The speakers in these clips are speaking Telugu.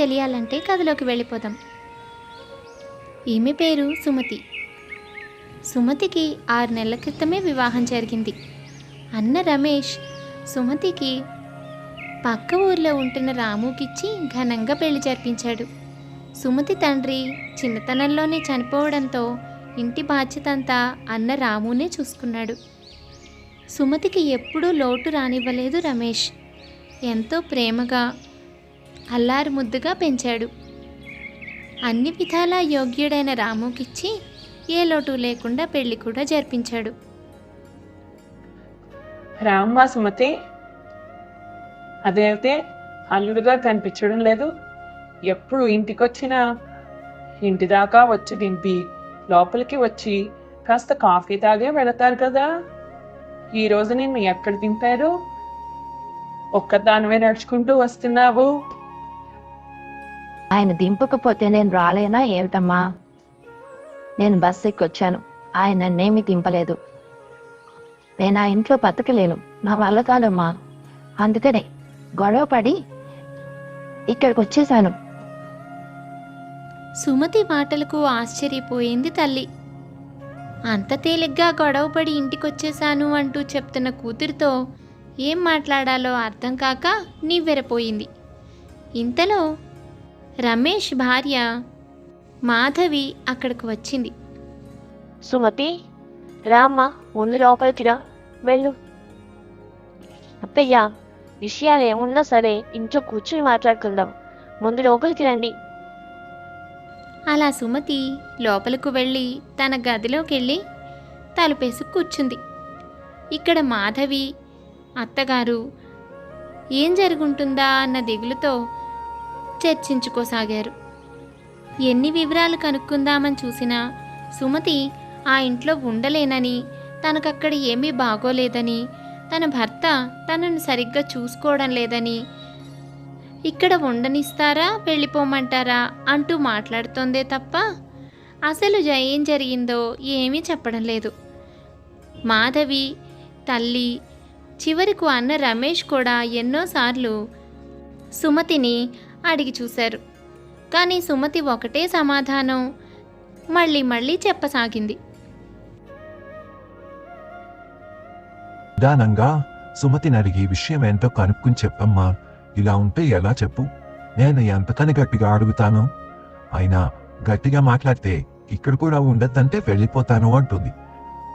తెలియాలంటే కథలోకి వెళ్ళిపోదాం. ఈమె పేరు సుమతి. సుమతికి ఆరు నెలల క్రితమే వివాహం జరిగింది. అన్న రమేష్ సుమతికి పక్క ఊర్లో ఉంటున్న రాముకిచ్చి ఘనంగా పెళ్ళి జరిపించాడు. సుమతి తండ్రి చిన్నతనంలోనే చనిపోవడంతో ఇంటి బాధ్యత అంతా అన్న రామునే చూసుకున్నాడు. సుమతికి ఎప్పుడూ లోటు రానివ్వలేదు రమేష్. ఎంతో ప్రేమగా అల్లారు ముద్దుగా పెంచాడు. అన్ని విధాలా యోగ్యుడైన రాముకిచ్చి ఏ లోటు లేకుండా పెళ్ళి కూడా జరిపించాడు. రామ్మా సుమతి అదైతే అల్లుడుగా కనిపించడం లేదు. ఎప్పుడు ఇంటికొచ్చినా ఇంటి దాకా వచ్చి దింపి లోపలికి వచ్చి కాస్త కాఫీ తాగే వెళతారు కదా. ఈరోజు నిన్ను ఎక్కడ దింపారు? ఒక్కదానివే నడుచుకుంటూ వస్తున్నావు. ఆయన దింపకపోతే నేను రాలేనా ఏమిటమ్మా? నేను బస్ ఎక్కొచ్చాను ఆయన నన్నేమీ దింపలేదు. నేను ఆ ఇంట్లో బతకలేను. నా వల్ల కాదమ్మా. అందుకనే గొడవ పడి ఇక్కడికి వచ్చేసాను సుమతి మాటలకు ఆశ్చర్యపోయింది తల్లి. అంత తేలిగ్గా గొడవపడి ఇంటికొచ్చేశాను అంటూ చెప్తున్న కూతురితో ఏం మాట్లాడాలో అర్థం కాక నివ్వెరపోయింది. ఇంతలో రమేష్ భార్య మాధవి అక్కడికి వచ్చింది. సుమతి రామ్మా ముందు లోపలికి రా వెళ్ళు. అత్తయ్య విషయాలు ఏమున్నా సరే ఇంట్లో కూర్చుని మాట్లాడుకుందాం. ముందు లోపలికి రండి అలా సుమతి లోపలకు వెళ్ళి తన గదిలోకి వెళ్ళి తలుపేసి కూర్చుంది. ఇక్కడ మాధవి అత్తగారు ఏం జరుగుంటుందా అన్న దిగులుతో చర్చించుకోసాగారు. ఎన్ని వివరాలు కనుక్కుందామని చూసినా సుమతి ఆ ఇంట్లో ఉండలేనని తనకక్కడ ఏమీ బాగోలేదని తన భర్త తనను సరిగ్గా చూసుకోవడం లేదని ఇక్కడ ఉండనిస్తారా వెళ్ళిపోమంటారా అంటూ మాట్లాడుతోందే తప్ప అసలు ఏం జరిగిందో ఏమీ చెప్పడం లేదు. మాధవి తల్లి చివరకు అన్న రమేష్ కూడా ఎన్నోసార్లు సుమతిని అడిగి చూశారు. కానీ సుమతి ఒకటే సమాధానం. మళ్ళీ మళ్ళీ చెప్పసాగింది. నిదానంగా సుమతిని అడిగి విషయం ఏంటో కనుక్కుని చెప్పమ్మా. ఇలా ఉంటే ఎలా చెప్పు? నేను ఎంతకని గట్టిగా అడుగుతాను? అయినా గట్టిగా మాట్లాడితే ఇక్కడ కూడా ఉండద్దంటే వెళ్ళిపోతాను అంటుంది.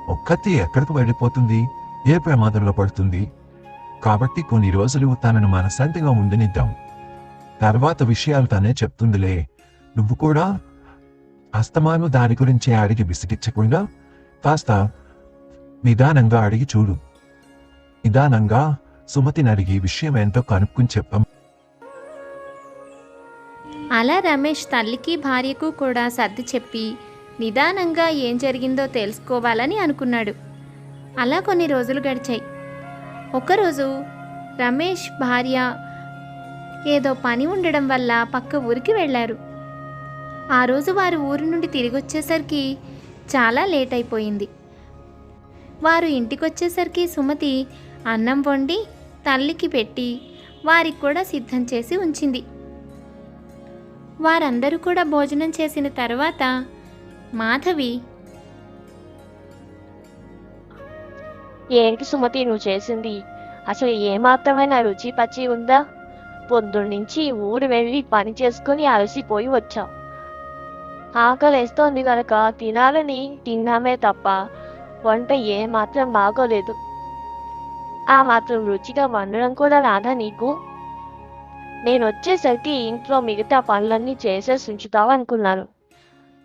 ఒక్కతి ఎక్కడికి వెళ్ళిపోతుంది? ఏ ప్రమాదంలో పడుతుంది? కాబట్టి కొన్ని రోజులు తనను మనశాంతిగా ఉండనిద్దాం. తర్వాత విషయాలు తనే చెప్తుందిలే. నువ్వు కూడా అస్తమాను దాని గురించి అడిగి విసిగించకుండా కాస్త నిదానంగా అడిగి చూడు. నిదానంగా సుమతిని అడిగి విషయం ఏంటో కనుక్కుని చెప్పం. అలా రమేష్ తల్లికి భార్యకు కూడా సర్ది చెప్పి నిదానంగా ఏం జరిగిందో తెలుసుకోవాలని అనుకున్నాడు. అలా కొన్ని రోజులు గడిచాయి. ఒకరోజు రమేష్ భార్య ఏదో పని ఉండడం వల్ల పక్క ఊరికి వెళ్ళారు. ఆ రోజు వారు ఊరి నుండి తిరిగి వచ్చేసరికి చాలా లేట్ అయిపోయింది. వారు ఇంటికొచ్చేసరికి సుమతి అన్నం వండి తల్లికి పెట్టి వారికి కూడా సిద్ధం చేసి ఉంచింది. వారందరూ కూడా భోజనం చేసిన తర్వాత మాధవి ఏంటి సుమతి నువ్వు చేసింది? అసలు ఏమాత్రమైన రుచి పచ్చి ఉందా? పొద్దున్నుంచి ఊరు వెళ్ళి పని చేసుకుని అలసిపోయి వచ్చాం. ఆకలేస్తోంది కనుక తినాలని తిన్నామే తప్ప వంట ఏ మాత్రం బాగోలేదు. ఆ మాత్రం రుచిగా వండడం కూడా రాదా నీకు? నేను వచ్చేసరికి ఇంట్లో మిగతా పనులన్నీ చేసేసి ఉంచుతావు అనుకున్నాను.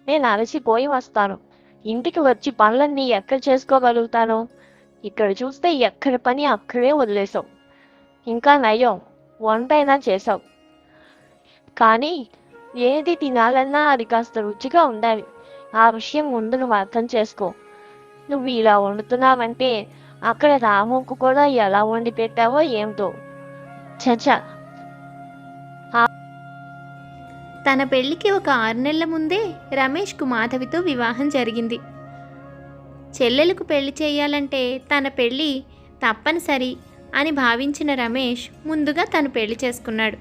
నేను అలసిపోయి వస్తాను. ఇంటికి వచ్చి పనులన్నీ ఎక్కడ చేసుకోగలుగుతాను? ఇక్కడ చూస్తే ఎక్కడ పని అక్కడే వదిలేసావు ఇంకా నయం. వంటైనా చేసావు కానీ ఏది తినాలన్నా అది కాస్త రుచిగా ఉండాలి. ఆ విషయం ముందు నువ్వు అర్థం చేసుకో. నువ్వు ఇలా వండుతున్నావంటే అక్కడ రాముకు కూడా ఎలా వండి పెట్టావో ఏమిటో చచ. తన పెళ్ళికి ఒక ఆరు నెలల ముందే రమేష్కు మాధవితో వివాహం జరిగింది. చెల్లెలకు పెళ్ళి చేయాలంటే తన పెళ్ళి తప్పనిసరి అని భావించిన రమేష్ ముందుగా తను పెళ్ళి చేసుకున్నాడు.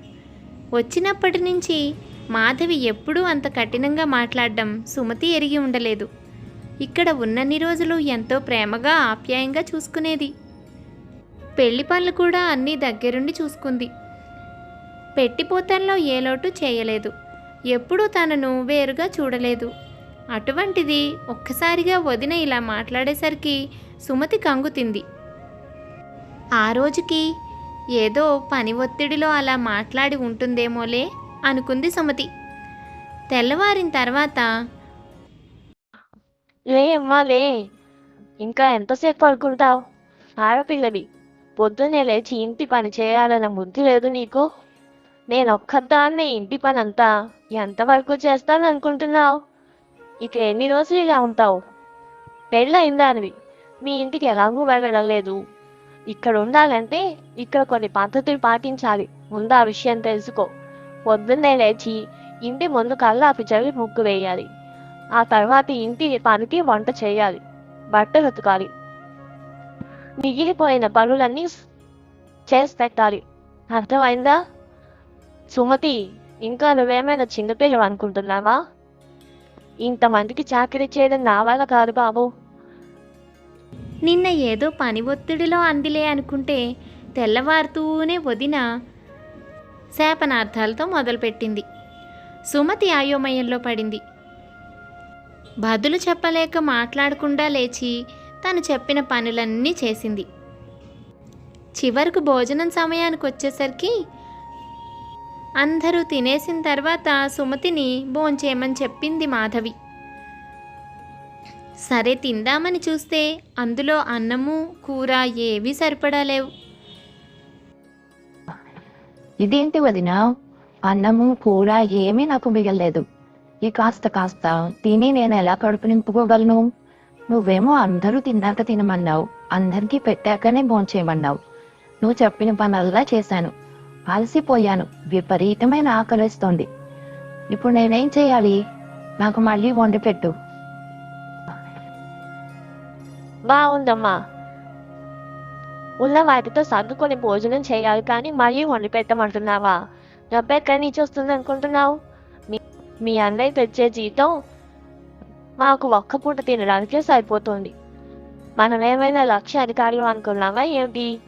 వచ్చినప్పటి నుంచి మాధవి ఎప్పుడూ అంత కఠినంగా మాట్లాడడం సుమతి ఎరిగి ఉండలేదు. ఇక్కడ ఉన్నన్ని రోజులు ఎంతో ప్రేమగా ఆప్యాయంగా చూసుకునేది. పెళ్ళి పనులు కూడా అన్నీ దగ్గరుండి చూసుకుంది. పెట్టిపోతల్లో ఏ లోటు చేయలేదు. ఎప్పుడూ తనను వేరుగా చూడలేదు. అటువంటిది ఒక్కసారిగా వదిన ఇలా మాట్లాడేసరికి సుమతి కంగుతింది ఆ రోజుకి ఏదో పని ఒత్తిడిలో అలా మాట్లాడి ఉంటుందేమోలే అనుకుంది సుమతి. తెల్లవారిన తర్వాత లే అమ్మా లే ఇంకా ఎంతసేపు పడుకుంటావు? ఆడపిల్లవి పొద్దున్నే లేచి ఇంటి పని చేయాలన్న బుద్ధి లేదు నీకు? నేను ఒక్కదాన్ని ఇంటి పని అంతా ఎంతవరకు చేస్తాను అనుకుంటున్నావు ఇక ఎన్ని రోజులు ఇలా ఉంటావు? పెళ్ళయిందానివి. మీ ఇంటికి ఎలాగూ వెళ్ళడం లేదు. ఇక్కడ ఉండాలంటే ఇక్కడ కొన్ని పద్ధతులు పాటించాలి. ముందు ఆ విషయం తెలుసుకో. పొద్దున్నే లేచి ఇంటి ముందు కల్లాపి చల్లి ముగ్గు వేయాలి. ఆ తర్వాత ఇంటి పనికి వంట చేయాలి. బట్టలు ఉతకాలి. మిగిలిపోయిన పనులన్నీ చేసి పెట్టాలి. అర్థమైందా? సుమతి ఇంకా నువ్వేమైనా చిన్నపిల్లలు అనుకుంటున్నావా ఇంతమందికి చాకరీ చేయడం నా వల్ల కాదు బాబు. నిన్న ఏదో పని ఒత్తిడిలో అందిలే అనుకుంటే తెల్లవారుతూనే వదిన శాపనార్థాలతో మొదలుపెట్టింది. సుమతి అయోమయంలో పడింది. బదులు చెప్పలేక మాట్లాడకుండా లేచి తను చెప్పిన పనులన్నీ చేసింది. చివరకు భోజనం సమయానికి వచ్చేసరికి అందరూ తినేసిన తర్వాత సుమతిని భోంచేయమని చెప్పింది మాధవి. సరే తిందామని చూస్తే అందులో అన్నము కూర ఏవీ సరిపడా లేవు. ఇదేంటి వదిన? అన్నము కూర ఏమీ నాకు మిగలలేదు. ఈ కాస్త కాస్త తిని నేను ఎలా కడుపు నింపుకోగలను? నువ్వేమో అందరూ తిన్నాక తినమన్నావు. అందరికీ పెట్టాకనే భోంచేయమన్నావు. నువ్వు చెప్పిన పనల్లా చేశాను. అలసిపోయాను. విపరీతమైన ఆకలిస్తోంది. ఇప్పుడు నేనేం చేయాలి? నాకు మళ్ళీ వండి పెట్టు. బాగుందమ్మా. ఉన్న వాటితో సర్దుకొని భోజనం చేయాలి కానీ మరీ వండి పెట్టమంటున్నావా? డబ్బు ఎక్కడి నుంచి వస్తుంది అనుకుంటున్నావు? మీ మీ అన్నయ్య తెచ్చే జీతం మాకు ఒక్క పూట తినడానికే సరిపోతుంది. మనం ఏమైనా లక్ష్య అధికారులు అనుకున్నావా ఏమిటి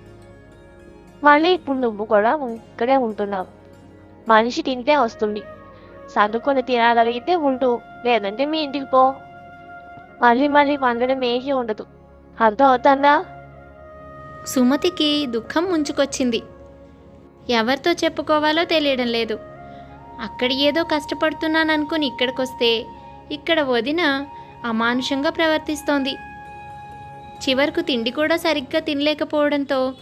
మళ్ళీ ఇప్పుడు నువ్వు కూడా ఉం- ఇక్కడే ఉంటున్నావు. మనిషి తింటే వస్తుంది. సర్దుకొని తినగలిగితే ఉంటూ లేదంటే మీ ఇంటికి పో. మళ్ళీ మళ్ళీ వండడం ఏమీ ఉండదు. అర్థమవుతుందా? సుమతికి దుఃఖం ముంచుకొచ్చింది. ఎవరితో చెప్పుకోవాలో తెలియడం లేదు. అక్కడ ఏదో కష్టపడుతున్నాననుకుని ఇక్కడికొస్తే ఇక్కడ వదిన అమానుషంగా ప్రవర్తిస్తోంది. చివరకు తిండి కూడా సరిగ్గా తినలేకపోవడంతో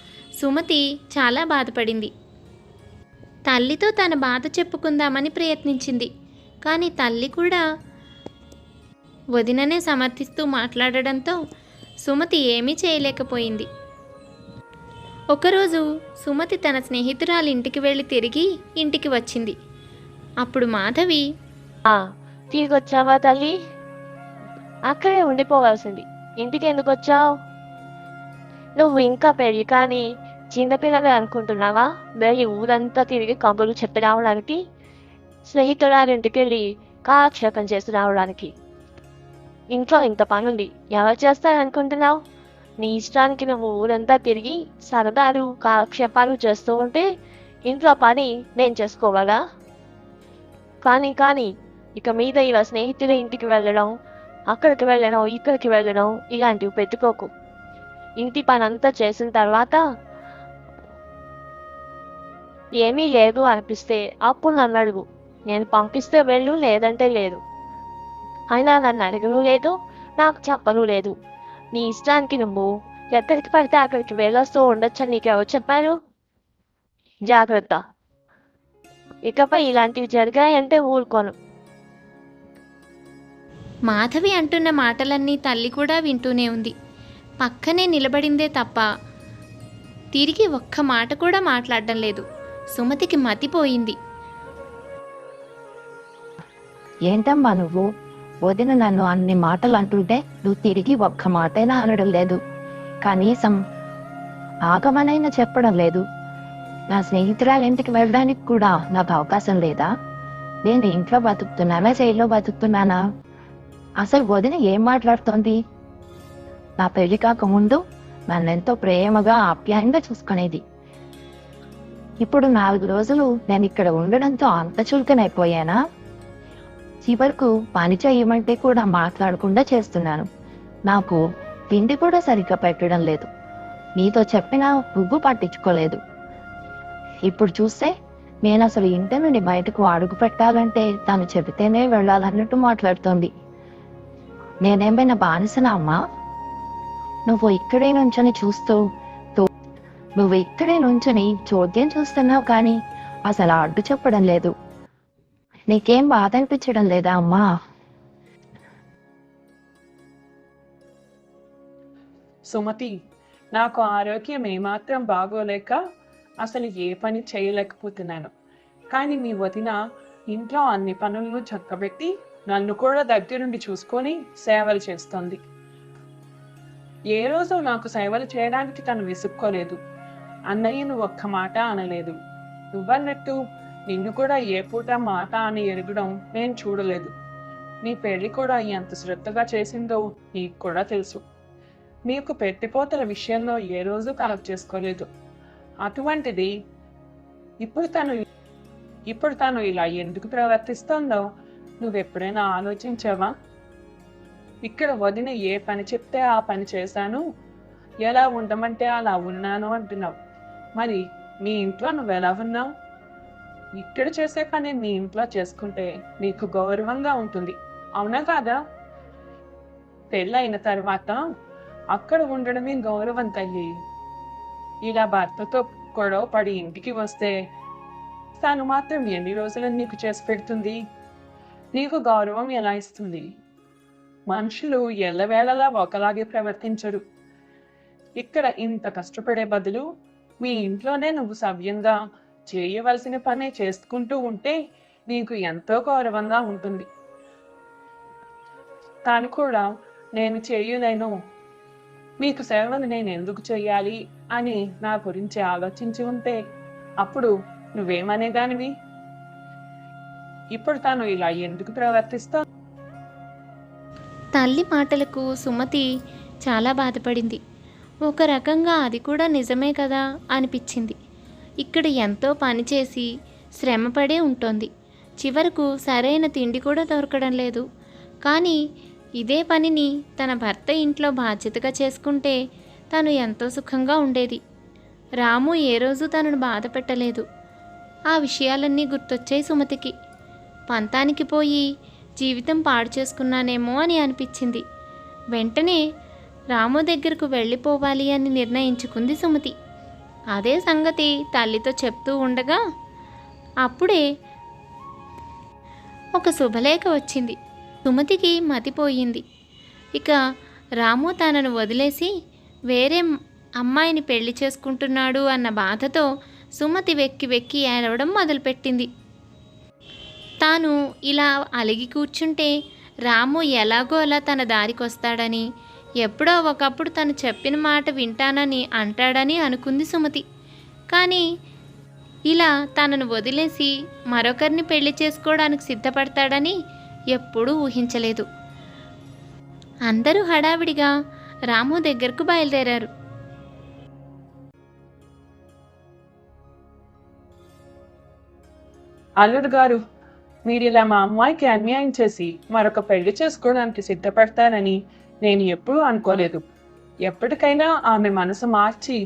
సుమతి చాలా బాధపడింది. తల్లితో తన బాధ చెప్పుకుందామని ప్రయత్నించింది. కానీ తల్లి కూడా వదిననే సమర్థిస్తూ మాట్లాడడంతో సుమతి ఏమీ చేయలేకపోయింది. ఒకరోజు సుమతి తన స్నేహితురాలి ఇంటికి వెళ్ళి తిరిగి ఇంటికి వచ్చింది. అప్పుడు మాధవి ఆ తిరిగి వచ్చావా తల్లి? అక్కడే ఉండిపోవాల్సింది. ఇంటికి ఎందుకు వచ్చావు నువ్వు ఇంకా పెరిగి కానీ చిన్నపిల్లలు అనుకుంటున్నావా? మరి ఊరంతా తిరిగి కబుర్లు చెప్పి రావడానికి స్నేహితురాలి ఇంటికి వెళ్ళి కాక్షేపం చేసి రావడానికి. ఇంట్లో ఇంత పనుంది. ఎవరు చేస్తారనుకుంటున్నావు? నీ ఇష్టానికి నువ్వు ఊరంతా తిరిగి సరదాలు కాలక్షేపాలు చేస్తూ ఉంటే ఇంట్లో పని నేను చేసుకోవాలా? కానీ కానీ ఇక మీద ఇలా స్నేహితుల ఇంటికి వెళ్ళడం అక్కడికి వెళ్ళడం ఇక్కడికి వెళ్ళడం ఇలాంటివి పెట్టుకోకు. ఇంటి పని అంతా చేసిన తర్వాత ఏమీ లేదు అనిపిస్తే అప్పుడు నన్ను అడుగు. నేను పంపిస్తే వెళ్ళు లేదంటే లేదు. అయినా నన్ను అడగను లేదు? నాకు చెప్పను లేదు. నీ ఇష్టానికి నువ్వు ఎక్కడికి పడితే అక్కడికి వెళ్ళొస్తూ ఉండొచ్చని నీకెవరు చెప్పారు? జాగ్రత్త. ఇకపై ఇలాంటివి జరిగాయంటే ఊరుకోను. మాధవి అంటున్న మాటలన్నీ తల్లి కూడా వింటూనే ఉంది. పక్కనే నిలబడిందే తప్ప తిరిగి ఒక్క మాట కూడా మాట్లాడడం లేదు. సుమతికి మతిపోయింది ఏంటమ్మా నువ్వు? వదిన నన్ను అన్ని మాటలు అంటుంటే నువ్వు తిరిగి ఒక్క మాటైనా అనడం లేదు. కనీసం ఆగమనైనా చెప్పడం లేదు. నా స్నేహితురాలు ఇంటికి వెళ్ళడానికి కూడా నాకు అవకాశం లేదా? నేను ఇంట్లో బతుకుతున్నానా జైల్లో బతుకుతున్నానా? అసలు వదిన ఏం మాట్లాడుతోంది? నా పెళ్ళి కాకముందు నన్నెంతో ప్రేమగా ఆప్యాయంగా చూసుకునేది. ఇప్పుడు నాలుగు రోజులు నేను ఇక్కడ ఉండడంతో అంత చులకనైపోయానా? చివరకు పని చేయమంటే కూడా మాట్లాడకుండా చేస్తున్నాను. నాకు తిండి కూడా సరిగ్గా పెట్టడం లేదు. నీతో చెప్పినా నువ్వు పట్టించుకోలేదు. ఇప్పుడు చూస్తే నేను అసలు ఇంటి నుండి బయటకు అడుగు పెట్టాలంటే తను చెబితేనే వెళ్ళాలన్నట్టు మాట్లాడుతోంది. నేనేమైనా బానిసనా అమ్మా? నువ్వు ఇక్కడే నుంచొని చూస్తూ నువ్వు ఇక్కడే నుంచొని చోద్యం చూస్తున్నావు కానీ అసలు అడ్డు చెప్పడం లేదు. నీకేం బాధ అనిపించడం లేదా అమ్మా? సుమతి నాకు ఆరోగ్యం ఏమాత్రం బాగోలేక అసలు ఏ పని చేయలేకపోతున్నాను. కానీ మీ వదిన ఇంట్లో అన్ని పనులను చక్కబెట్టి నన్ను కూడా దగ్గరుండి చూసుకొని సేవలు చేస్తోంది. ఏ రోజు నాకు సేవలు చేయడానికి తను విసుక్కోలేదు. అన్నయ్యను ఒక్క మాట అనలేదు. నువ్వన్నట్టు నిన్ను కూడా ఏ పూట మాట అని ఎరగడం నేను చూడలేదు. నీ పెళ్ళి కూడా ఎంత శ్రద్ధగా చేసిందో నీకు కూడా తెలుసు. నీకు పెట్టిపోతల విషయంలో ఏ రోజు కలెక్ట్ చేసుకోలేదు. అటువంటిది ఇప్పుడు తను ఇప్పుడు తను ఇలా ఎందుకు ప్రవర్తిస్తుందో నువ్వెప్పుడైనా ఆలోచించావా? ఇక్కడ వదిన ఏ పని చెప్తే ఆ పని చేశాను? ఎలా ఉండమంటే అలా ఉన్నాను అంటున్నావు. మరి మీ ఇంట్లో నువ్వు ఎలా ఉన్నావు? ఇక్కడ చేసే పని మీ ఇంట్లో చేసుకుంటే నీకు గౌరవంగా ఉంటుంది. అవునా కాదా? పెళ్ళైన తర్వాత అక్కడ ఉండడమే గౌరవం తల్లి. ఇలా భర్తతో గొడవ పడి ఇంటికి వస్తే తను మాత్రం ఎన్ని రోజులు నీకు చేసి పెడుతుంది? నీకు గౌరవం ఎలా ఇస్తుంది? మనుషులు ఎల్లవేళలా ఒకలాగే ప్రవర్తించరు. ఇక్కడ ఇంత కష్టపడే బదులు మీ ఇంట్లోనే నువ్వు సవ్యంగా చేయవలసిన పనే చేసుకుంటూ ఉంటే నీకు ఎంతో గౌరవంగా ఉంటుంది. తాను కూడా నేను చేయలేను మీకు సేవను నేను ఎందుకు చేయాలి అని నా గురించి ఆలోచించి ఉంటే అప్పుడు నువ్వేమనేదానివి? ఇప్పుడు తాను ఇలా ఎందుకు ప్రవర్తిస్తా తల్లి మాటలకు సుమతి చాలా బాధపడింది. ఒక రకంగా అది కూడా నిజమే కదా అనిపించింది. ఇక్కడ ఎంతో పని చేసి శ్రమపడే ఉంటుంది. చివరకు సరైన తిండి కూడా దొరకడం లేదు. కానీ ఇదే పనిని తన భర్త ఇంట్లో బాధ్యతగా చేసుకుంటే తను ఎంతో సుఖంగా ఉండేది. రాము ఏ రోజు తనను బాధ పెట్టలేదు. ఆ విషయాలన్నీ గుర్తొచ్చాయి సుమతికి. పంతానికి పోయి జీవితం పాడు చేసుకున్నానేమో అని అనిపించింది. వెంటనే రాము దగ్గరకు వెళ్ళిపోవాలి అని నిర్ణయించుకుంది సుమతి. అదే సంగతి తల్లితో చెప్తూ ఉండగా అప్పుడే ఒక శుభలేఖ వచ్చింది. సుమతికి మతిపోయింది ఇక రాము తనను వదిలేసి వేరే అమ్మాయిని పెళ్ళి చేసుకుంటున్నాడు అన్న బాధతో సుమతి వెక్కి వెక్కి ఏడవడం మొదలుపెట్టింది. తాను ఇలా అలిగి కూర్చుంటే రాము ఎలాగో అలా తన దారికి వస్తాడని ఎప్పుడో ఒకప్పుడు తను చెప్పిన మాట వింటానని అంటాడని అనుకుంది సుమతి. కానీ ఇలా తనను వదిలేసి మరొకరిని పెళ్ళి చేసుకోవడానికి సిద్ధపడతాడని ఎప్పుడూ ఊహించలేదు. అందరూ హడావిడిగా రాము దగ్గరకు బయలుదేరారు. అల్లుడు గారు మీరు ఇలా మా అమ్మాయికి అన్యాయం చేసి మరొక పెళ్ళి చేసుకోవడానికి సిద్ధపడతానని నేను ఎప్పుడూ అనుకోలేదు. ఎప్పటికైనా ఆమె మనసు మార్చి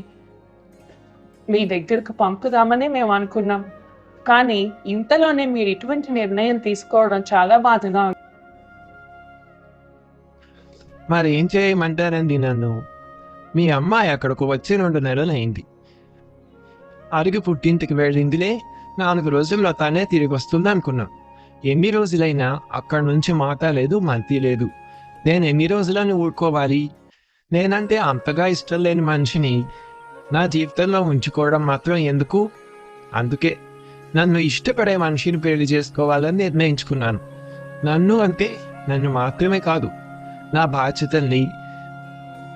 మీ దగ్గరకు పంపుదామని మేము అనుకున్నాం. కానీ ఇంతలోనే మీరు ఇటువంటి నిర్ణయం తీసుకోవడం చాలా బాధగా మరి ఏం చేయమంటారండి నన్ను? మీ అమ్మాయి అక్కడకు వచ్చి రెండు నెలలైంది. అరుగు పుట్టింటికి వెళ్ళిందిలే నాలుగు రోజుల్లో తనే తిరిగి వస్తుంది అనుకున్నాం ఎన్ని రోజులైనా అక్కడి నుంచి మాట లేదు మంతి లేదు. నేను ఎన్ని రోజులను ఊరుకోవాలి నేనంటే అంతగా ఇష్టం లేని మనిషిని నా జీవితంలో ఉంచుకోవడం మాత్రం ఎందుకు అందుకే నన్ను ఇష్టపడే మనిషిని పెళ్ళి చేసుకోవాలని నిర్ణయించుకున్నాను నన్ను అంటే నన్ను మాత్రమే కాదు నా బాధ్యతల్ని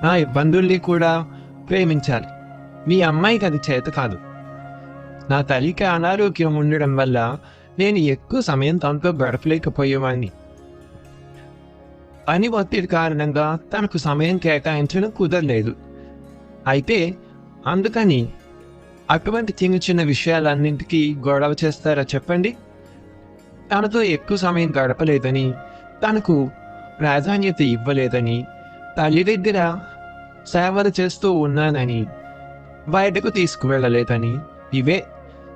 నా ఇబ్బందుల్ని కూడా ప్రేమించాలి మీ అమ్మాయికి అది చేత కాదు నా తల్లికి అనారోగ్యం ఉండడం వల్ల నేను ఎక్కువ సమయం తనతో గడపలేకపోయేవాడిని పని ఒత్తిడి కారణంగా తనకు సమయం కేటాయించడం కుదరలేదు. అయితే అందుకని అటువంటి చిన్న చిన్న విషయాలన్నింటికీ గొడవ చేస్తారా చెప్పండి? తనతో ఎక్కువ సమయం గడపలేదని తనకు ప్రాధాన్యత ఇవ్వలేదని తల్లి దగ్గర సేవలు చేస్తూ ఉన్నానని బయటకు తీసుకువెళ్ళలేదని ఇవే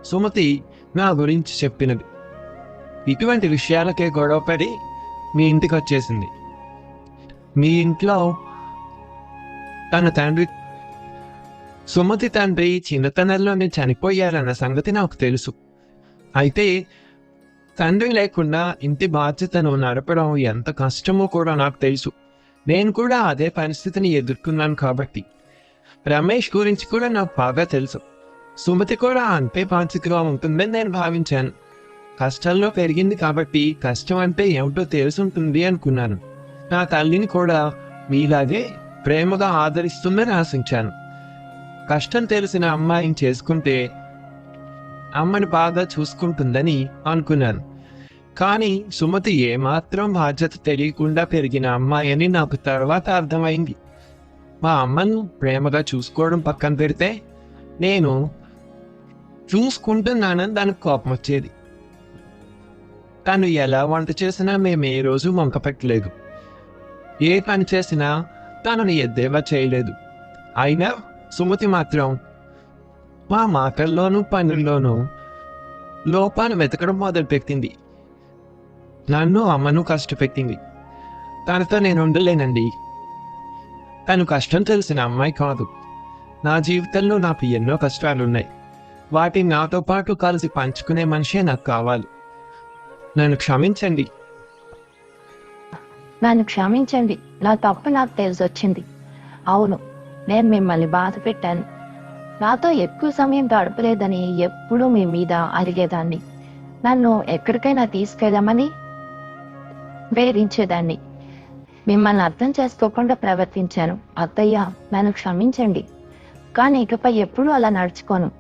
సుమతి నా గురించి చెప్పినది. ఇటువంటి విషయాలకే గొడవపడి మీ ఇంటికి వచ్చేసింది. మీ ఇంట్లో తన తండ్రి సుమతి తండ్రి చిన్నతనంలోనే చనిపోయారన్న సంగతి నాకు తెలుసు. అయితే తండ్రి లేకుండా ఇంటి బాధ్యతను నడపడం ఎంత కష్టమో కూడా నాకు తెలుసు. నేను కూడా అదే పరిస్థితిని ఎదుర్కొన్నాను కాబట్టి. రమేష్ గురించి కూడా నాకు బాగా తెలుసు. సుమతి కూడా అంతే బాధ్యతగా ఉంటుందని నేను భావించాను. కష్టాల్లో పెరిగింది కాబట్టి కష్టం అంటే ఏమిటో తెలుసుంటుంది అనుకున్నాను. నా తల్లిని కూడా మీలాగే ప్రేమగా ఆదరిస్తుందని ఆశించాను. కష్టం తెలిసిన అమ్మాయిని చేసుకుంటే అమ్మని బాగా చూసుకుంటుందని అనుకున్నాను. కానీ సుమతి ఏమాత్రం బాధ్యత తెలియకుండా పెరిగిన అమ్మాయి అని నాకు తర్వాత అర్థమైంది. మా అమ్మను ప్రేమగా చూసుకోవడం పక్కన పెడితే నేను చూసుకుంటున్నానని దానికి కోపం వచ్చేది. తను ఎలా వంట చేసినా మేము ఏ రోజు వంక పెట్టలేదు. ఏ పని చేసినా తనని ఎద్దేవా చేయలేదు. అయినా సుమతి మాత్రం మా మాటల్లోనూ పనుల్లోనూ లోపాన్ని వెతకడం మొదలుపెట్టింది నన్ను అమ్మను కష్టపెట్టింది. తనతో నేను ఉండలేనండి. తను కష్టం తెలిసిన అమ్మాయి కాదు. నా జీవితంలో నాకు ఎన్నో కష్టాలున్నాయి. వాటిని నాతో పాటు కలిసి పంచుకునే మనిషే నాకు కావాలి. నన్ను క్షమించండి. నన్ను క్షమించండి. నా తప్పు నాకు తెలిసొచ్చింది. అవును నేను మిమ్మల్ని బాధ పెట్టాను నాతో ఎక్కువ సమయం గడపలేదని ఎప్పుడూ మీ మీద అడిగేదాన్ని నన్ను ఎక్కడికైనా తీసుకెళ్ళమని వేధించేదాన్ని మిమ్మల్ని అర్థం చేసుకోకుండా ప్రవర్తించాను. అత్తయ్య నన్ను క్షమించండి. కానీ ఇకపై ఎప్పుడూ అలా నడుచుకోను.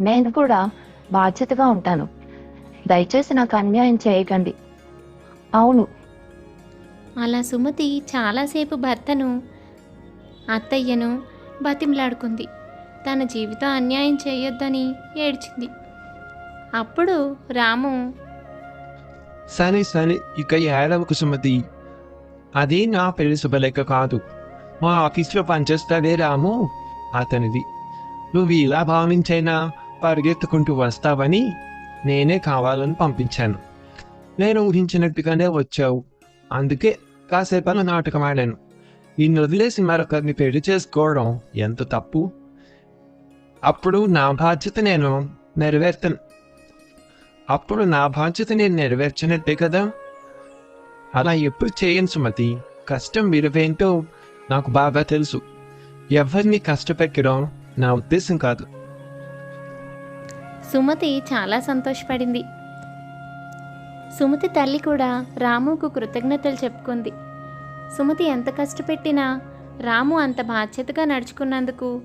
నేను కూడా బాధ్యతగా ఉంటాను. దయచేసి నాకు అన్యాయం చేయకండి. అవును అలా సుమతి చాలాసేపు భర్తను అత్తయ్యను బతిమలాడుకుంది. తన జీవితం అన్యాయం చేయొద్దని ఏడ్చింది. అప్పుడు రాము సరే సరే ఇక ఏడవకు సుమతి అది నా పెళ్ళి శుభలేఖ కాదు. మా ఆఫీస్లో పనిచేస్తాడే రాము అతనిది. నువ్వు ఇలా భావించైనా పరిగెత్తుకుంటూ వస్తావని నేనే కావాలని పంపించాను. నేను ఊహించినట్టుగానే వచ్చావు. అందుకే కాసేపు అలా నాటకం ఆడాను. నిన్ను వదిలేసి మరొకరిని పెళ్ళి చేసుకోవడం ఎంత తప్పు? అప్పుడు నా బాధ్యత నేను నెరవేర్తను. అప్పుడు నా బాధ్యత నేను నెరవేర్చినట్టే కదా? అలా ఎప్పుడు చేయను సుమతి. కష్టం విలువేంటో నాకు బాగా తెలుసు. ఎవరిని కష్టపెట్టడం నా ఉద్దేశం కాదు. సుమతి చాలా సంతోషపడింది. సుమతి తల్లి కూడా రాముకు కృతజ్ఞతలు చెప్పుకుంది. సుమతి ఎంత కష్టపెట్టినా రాము అంత బాధ్యతగా నడుచుకున్నందుకు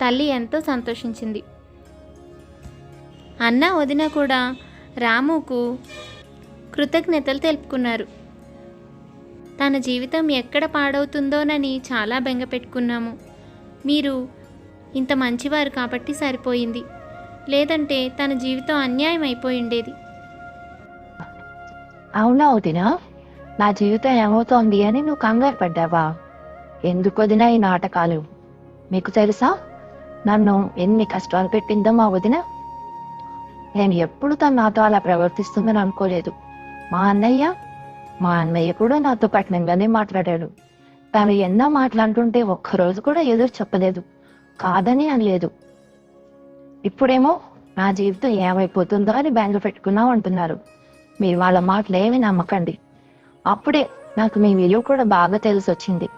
తల్లి ఎంతో సంతోషించింది. అన్న వదిన కూడా రాముకు కృతజ్ఞతలు తెలుపుకున్నారు. తన జీవితం ఎక్కడ పాడవుతుందోనని చాలా బెంగ పెట్టుకున్నాము. మీరు ఇంత మంచివారు కాబట్టి సరిపోయింది. లేదంటే తన జీవితం అన్యాయం అయిపోయి ఉండేది. అవునా వదినా నా జీవితం ఏమవుతోంది అని నువ్వు కంగారు పడ్డావా? ఎందుకు వదినా ఈ నాటకాలు? మీకు తెలుసా? నన్ను ఎన్ని కష్టాలు పెట్టిందో మా వదిన. నేను ఎప్పుడు తను నాతో అలా ప్రవర్తిస్తుందని అనుకోలేదు. మా అన్నయ్య మా అన్నయ్య కూడా నాతో కఠినంగానే మాట్లాడాడు. తను ఎన్నో మాట్లాడుతుంటే ఒక్కరోజు కూడా ఎదురు చెప్పలేదు. కాదని అనలేదు. ఇప్పుడేమో నా జీవితం ఏమైపోతుందో అని బెంగ పెట్టుకున్నాం అంటున్నారు. మీరు వాళ్ళ మాటలు ఏమి నమ్మకండి. అప్పుడే నాకు మీ విలువ కూడా బాగా తెలిసి వచ్చింది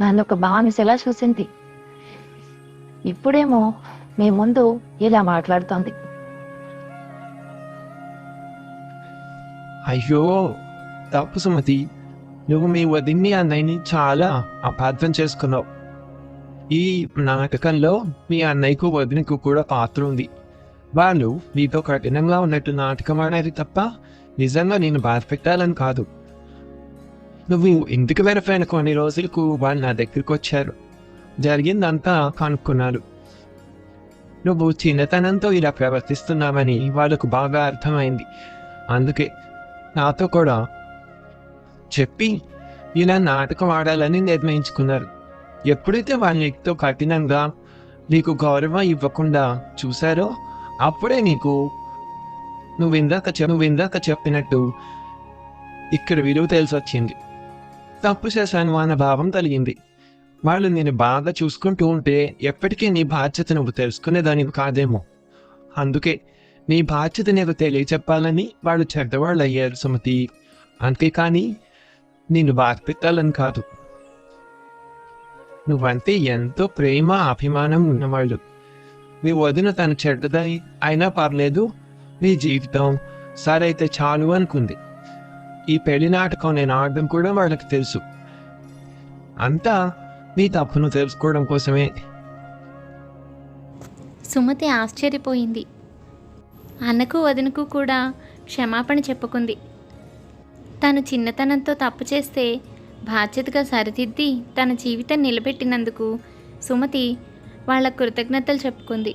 నన్ను ఒక బానిసలా చూసింది? ఇప్పుడేమో మీ ముందు ఇలా మాట్లాడుతోంది. అయ్యో తప్పు సుమతి. నువ్వు మీ వదిన్ని అన్నయ్యని చాలా అపార్థం చేసుకున్నావు. ఈ నాటకంలో మీ అన్నయ్యకు వదినకు కూడా పాత్ర ఉంది. వాళ్ళు నీతో కఠినంగా ఉన్నట్టు నాటకం అనేది తప్ప నిజంగా నేను బాధ పెట్టాలని కాదు. నువ్వు ఇంటికి వెరపోయిన కొన్ని రోజులకు వాళ్ళు నా దగ్గరికి వచ్చారు జరిగిందంతా కనుక్కున్నారు నువ్వు చిన్నతనంతో ఇలా ప్రవర్తిస్తున్నావని వాళ్ళకు బాగా అర్థమైంది. అందుకే నాతో కూడా చెప్పి ఇలా నాటకం ఆడాలని నిర్ణయించుకున్నారు. ఎప్పుడైతే వాళ్ళ నీతో కఠినంగా నీకు గౌరవం ఇవ్వకుండా చూశారో అప్పుడే నీకు నువ్వు ఇందాక నువ్వు ఇందాక చెప్పినట్టు ఇక్కడ విలువ తెలిసి వచ్చింది తప్పు చేశాను అన్న భావం కలిగింది వాళ్ళు నేను బాగా చూసుకుంటూ ఉంటే ఎప్పటికీ నీ బాధ్యత నువ్వు తెలుసుకునేదానివి కాదేమో. అందుకే నీ బాధ్యత నీకు తెలియచెప్పాలని వాళ్ళు చెడ్డవాళ్ళు అయ్యారు సుమతి. అంతేకాని నిన్ను బాధ పెట్టాలని కాదు. నువ్వంటే ఎంతో ప్రేమ అభిమానం ఉన్నవాళ్ళు. మీ వదిన తన చెడ్డదని అయినా పర్లేదు నీ జీవితం సరైతే చాలు అనుకుంది. ఈ పెళ్ళి నాటకం నేను ఆడడం కూడా వాళ్ళకి తెలుసు. అంతా నీ తప్పును తెలుసుకోవడం కోసమే. సుమతి ఆశ్చర్యపోయింది. అన్నకు వదినకు కూడా క్షమాపణ చెప్పుకుంది. తను చిన్నతనంతో తప్పు చేస్తే బాధ్యతగా సరిదిద్ది తన జీవితం నిలబెట్టినందుకు సుమతి వాళ్ళ కృతజ్ఞతలు చెప్పుకుంది.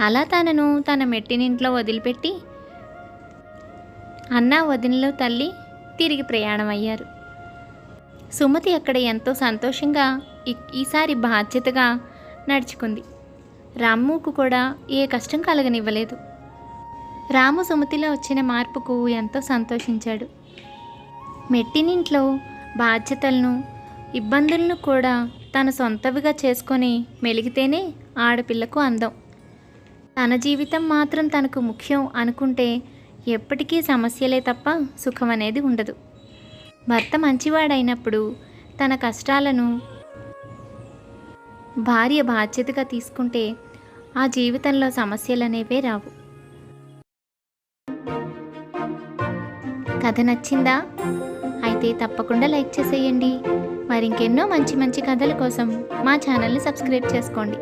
అలా తనను తన మెట్టినింట్లో వదిలిపెట్టి అన్న వదినలో తల్లి తిరిగి ప్రయాణమయ్యారు. సుమతి అక్కడ ఎంతో సంతోషంగా ఈ- ఈసారి బాధ్యతగా నడుచుకుంది. రామ్ముకు కూడా ఏ కష్టం కలగనివ్వలేదు. రాము సుమతిలో వచ్చిన మార్పుకు ఎంతో సంతోషించాడు. మెట్టినింట్లో బాధ్యతలను ఇబ్బందులను కూడా తన సొంతవిగా చేసుకొని మెలిగితేనే ఆడపిల్లకు అందం. తన జీవితం మాత్రం తనకు ముఖ్యం అనుకుంటే ఎప్పటికీ సమస్యలే తప్ప సుఖం అనేది ఉండదు. భర్త మంచివాడైనప్పుడు తన కష్టాలను భార్య బాధ్యతగా తీసుకుంటే ఆ జీవితంలో సమస్యలనేవే రావు. కథ నచ్చిందా? అయితే తప్పకుండా లైక్ చేసేయండి. మరింకెన్నో మంచి మంచి కథల కోసం మా ఛానల్ని సబ్స్క్రైబ్ చేసుకోండి.